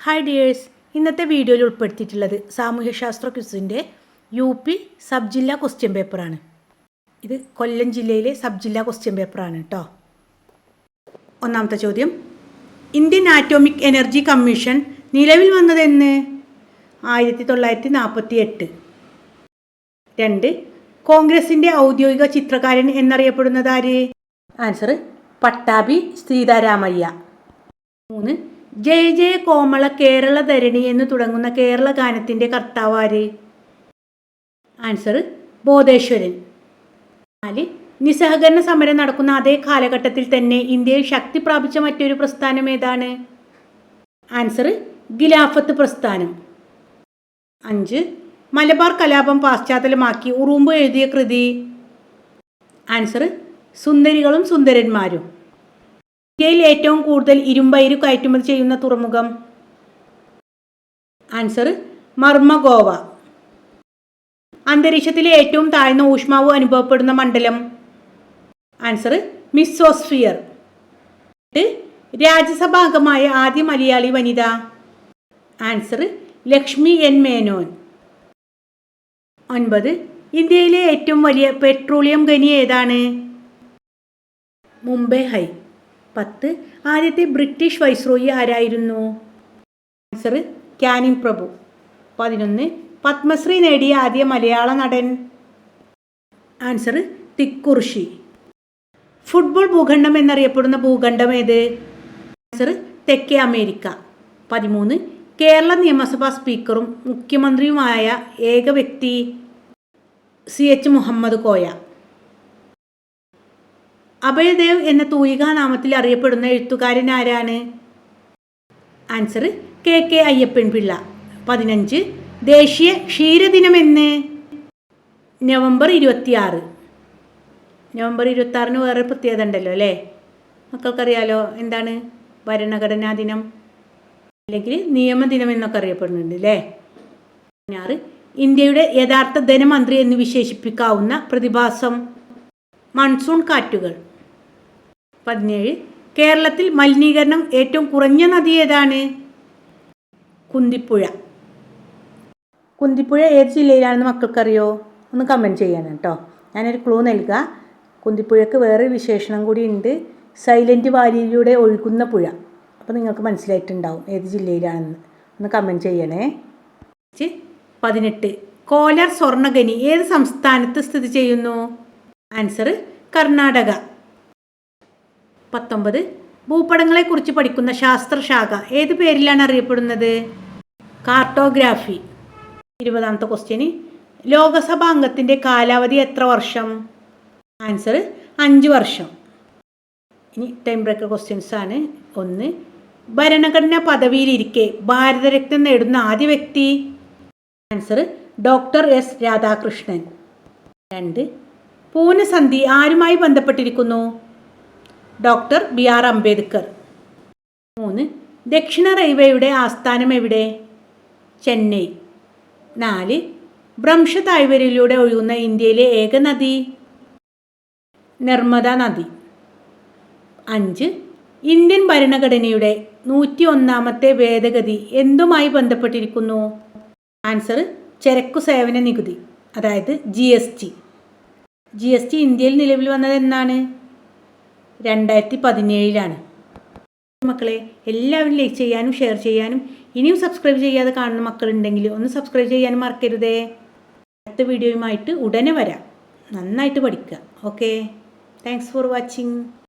Hi dears ഇന്നത്തെ വീഡിയോയിൽ ഉൾപ്പെടുത്തിയിട്ടുള്ളത് സാമൂഹ്യശാസ്ത്ര ക്വിസിന്റെ യു പി സബ് ജില്ലാ ക്വസ്റ്റ്യൻ പേപ്പറാണ് ഇത് കൊല്ലം ജില്ലയിലെ സബ് ജില്ലാ ക്വസ്റ്റ്യൻ പേപ്പറാണ് കേട്ടോ ഒന്നാമത്തെ ചോദ്യം. ഇന്ത്യൻ ആറ്റോമിക് എനർജി കമ്മീഷൻ നിലവിൽ വന്നതെന്ന് ആയിരത്തി തൊള്ളായിരത്തി നാൽപ്പത്തി എട്ട് രണ്ട്. കോൺഗ്രസിന്റെ ഔദ്യോഗിക ചിത്രകാരൻ എന്നറിയപ്പെടുന്നത് ആര്? ആൻസർ പട്ടാഭി സീതാരാമയ്യ മൂന്ന്. ജയ ജയ കോമള കേരള ധരണി എന്ന് തുടങ്ങുന്ന കേരള ഗാനത്തിന്റെ കർത്താവ് ആര്? ആൻസർ ബോധേശ്വരൻ. നാല് നിസ്സഹകരണ സമരം നടക്കുന്ന അതേ കാലഘട്ടത്തിൽ തന്നെ ഇന്ത്യയിൽ ശക്തി പ്രാപിച്ച മറ്റൊരു പ്രസ്ഥാനം ഏതാണ്? ആൻസർ ഗിലാഫത്ത് പ്രസ്ഥാനം. അഞ്ച് മലബാർ കലാപം പാശ്ചാത്തലമാക്കി ഉറുമ്പ് എഴുതിയ കൃതി. ആൻസർ സുന്ദരികളും സുന്ദരന്മാരും. ഇന്ത്യയിൽ ഏറ്റവും കൂടുതൽ ഇരുമ്പയിര് കയറ്റുമതി ചെയ്യുന്ന തുറമുഖം? ആൻസർ മർമ്മഗോവ. അന്തരീക്ഷത്തിലെ ഏറ്റവും താഴ്ന്ന ഊഷ്മാവ് അനുഭവപ്പെടുന്ന മണ്ഡലം? Answer mesosphere. രാജ്യസഭാംഗമായ ആദ്യ മലയാളി വനിത. Answer Lakshmi N Menon. ഒൻപത് ഇന്ത്യയിലെ ഏറ്റവും വലിയ പെട്രോളിയം ഖനി ഏതാണ്? മുംബൈ ഹൈ. പത്ത്. ആദ്യത്തെ ബ്രിട്ടീഷ് വൈസ്രോയി ആരായിരുന്നു? ആൻസർ ക്യാനിങ് പ്രഭു. പതിനൊന്ന്. പത്മശ്രീ നേടിയ ആദ്യ മലയാള നടൻ. ആൻസർ തിക്കുറിശി ഫുട്ബോൾ ഭൂഖണ്ഡം എന്നറിയപ്പെടുന്ന ഭൂഖണ്ഡം ഏത്? ആൻസർ തെക്കേ അമേരിക്ക. പതിമൂന്ന്. കേരള നിയമസഭാ സ്പീക്കറും മുഖ്യമന്ത്രിയുമായ ഏക വ്യക്തി സി എച്ച് മുഹമ്മദ് കോയ. അഭയദേവ് എന്ന തൂയികാ നാമത്തിൽ അറിയപ്പെടുന്ന എഴുത്തുകാരൻ ആരാണ്? ആൻസർ കെ കെ അയ്യപ്പൻപിള്ള പതിനഞ്ച് ദേശീയ ക്ഷീരദിനമെന്ന് നവംബർ ഇരുപത്തിയാറ്. നവംബർ ഇരുപത്തി വേറെ പ്രത്യേകത ഉണ്ടല്ലോ അല്ലേ? മക്കൾക്കറിയാലോ എന്താണ് ഭരണഘടനാ ദിനം? അല്ലെങ്കിൽ നിയമദിനം എന്നൊക്കെ അറിയപ്പെടുന്നുണ്ട് അല്ലേ? പതിനാറ് ഇന്ത്യയുടെ യഥാർത്ഥ ധനമന്ത്രി എന്ന് വിശേഷിപ്പിക്കാവുന്ന പ്രതിഭാസം. മൺസൂൺ കാറ്റുകൾ. പതിനേഴ്. കേരളത്തിൽ മലിനീകരണം ഏറ്റവും കുറഞ്ഞ നദി ഏതാണ്? കുന്തിപ്പുഴ. കുന്തിപ്പുഴ ഏത് ജില്ലയിലാണെന്ന് മക്കൾക്കറിയോ? ഒന്ന് കമന്റ് ചെയ്യണം കേട്ടോ ഞാനൊരു ക്ലൂ നൽകുക കുന്തിപ്പുഴക്ക് വേറെ വിശേഷണം കൂടി ഉണ്ട്. സൈലന്റ് വാലിയിലൂടെ ഒഴുകുന്ന പുഴ. അപ്പോൾ നിങ്ങൾക്ക് മനസ്സിലായിട്ടുണ്ടാവും ഏത് ജില്ലയിലാണെന്ന്. ഒന്ന് കമന്റ് ചെയ്യണേ. പതിനെട്ട്. കോലർ സ്വർണഖനി ഏത് സംസ്ഥാനത്ത് സ്ഥിതി ചെയ്യുന്നു? ആൻസർ കർണാടക. പത്തൊമ്പത്. ഭൂപടങ്ങളെക്കുറിച്ച് പഠിക്കുന്ന ശാസ്ത്രശാഖ. ഏത് പേരിലാണ് അറിയപ്പെടുന്നത്? കാർട്ടോഗ്രാഫി. ഇരുപതാമത്തെ ക്വസ്റ്റ്യന് ലോകസഭാ അംഗത്തിന്റെ കാലാവധി എത്ര വർഷം? ആൻസർ അഞ്ച് വർഷം. ഇനി ടൈം ബ്രേക്കർ ക്വസ്റ്റ്യൻസ് ആണ്. ഒന്ന് ഭരണഘടനാ പദവിയിലിരിക്കെ ഭാരതരത്നം നേടുന്ന ആദ്യ വ്യക്തി? Answer doctor S Radhakrishnan. രണ്ട് പൂനസന്ധി ആരുമായി ബന്ധപ്പെട്ടിരിക്കുന്നു? Doctor B R Ambedkar. മൂന്ന് ദക്ഷിണ റെയിൽവേയുടെ ആസ്ഥാനം എവിടെ? ചെന്നൈ. നാല് ഭ്രംശ താഴ്വരയിലൂടെ ഒഴുകുന്ന ഇന്ത്യയിലെ ഏക നദി? നർമ്മദ നദി. അഞ്ച് ഇന്ത്യൻ ഭരണഘടനയുടെ നൂറ്റി ഒന്നാമത്തെ ഭേദഗതി എന്തുമായി ബന്ധപ്പെട്ടിരിക്കുന്നു? ആൻസർ ചരക്കു സേവന നികുതി അതായത് G S T. G S T ഇന്ത്യയിൽ നിലവിൽ വന്നത് എന്നാണ്? രണ്ടായിരത്തി പതിനേഴിലാണ് മക്കളെ എല്ലാവരും ലൈക്ക് ചെയ്യാനും ഷെയർ ചെയ്യാനും ഇനിയും സബ്സ്ക്രൈബ് ചെയ്യാതെ കാണുന്ന മക്കളുണ്ടെങ്കിൽ ഒന്ന് സബ്സ്ക്രൈബ് ചെയ്യാനും മറക്കരുതേ. അടുത്ത വീഡിയോയുമായിട്ട് ഉടനെ വരാം. നന്നായിട്ട് പഠിക്കുക. Okay thanks for watching